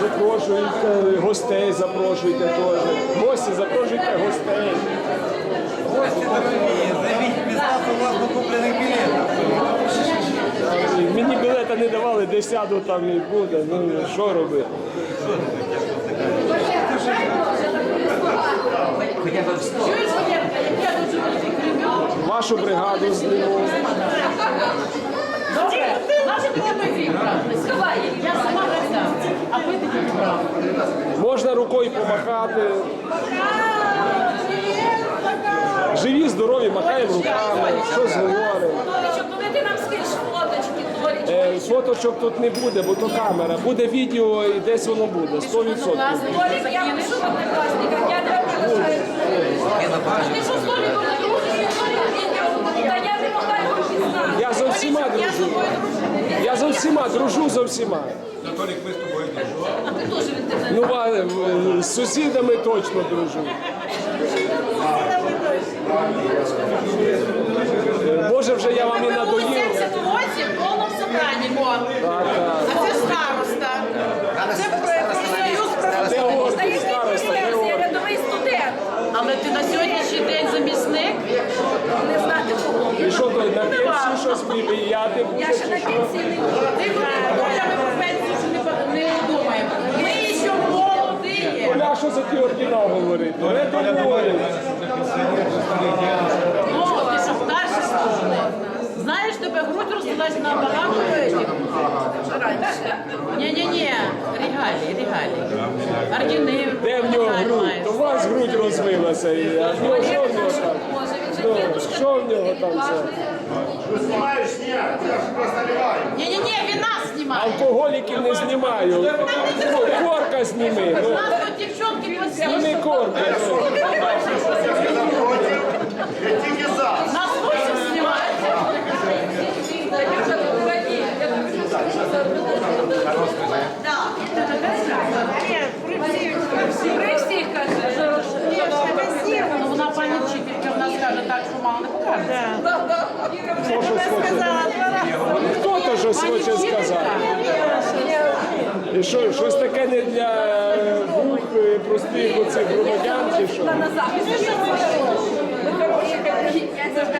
Запрошуйте гостей, запрошуйте теж. Гості, запрошуйте гостей. Займіть міста у вас до куплених білетів. Мені білета не давали, де сяду там і буде. Ну що робити? Вашу бригаду зніму. Добре, Можна рукою помахати. Живі, здорові, махаємо руками, щось говоримо. Коли ти нам скинеш фоточки, Толічок? Е, Фоточок тут не буде, бо то камера. Буде відео і десь воно буде. 100%. Толік, я пишу. Ти що не Толік відео. Та я не могла його пізнати. Я за всіма Толічок, Я з дружу. дружу. За всіма А ти теж від тебе. Ну, а, е, з сусідами точно дружу. Е, Може, вже я вам і надоїв. 78 в Мо. Так, так. А це староста. Це профсоюз Де Та рядовий студент. Але ти на сьогоднішній день замісник? Не знати кого. І що то на пенсію щось мільярди Я ще на пенсії не буду. Ти ми про пенсію вже не, по- не думаємо. Ми ще молоді. Оля, що за ті ордінал говорити? Не говорить. Ну, ти що старший служили. Знаєш, тебе грудь роздалась на багато этих. Ні-ні-ні, регалі, регалі. Ордени. Де в нього медаль грудь? маєш. То у вас грудь розвилася. і- А в нього що в нього там? Же Ну, що в нього там це? Ні-ні-ні, він нас знімає. Алкоголіків не знімаю. Ну, Корка зніми. Ну, Нас тут дівчонки зніми посіли. корка. ну. Нас усіх знімають. При всіх, каже. Ну, вона пані вчителька в нас каже так, що мало не покаже. Хто то щось хоче сказати? І що, щось таке не для е, груп е, простих оцих громадян чи що?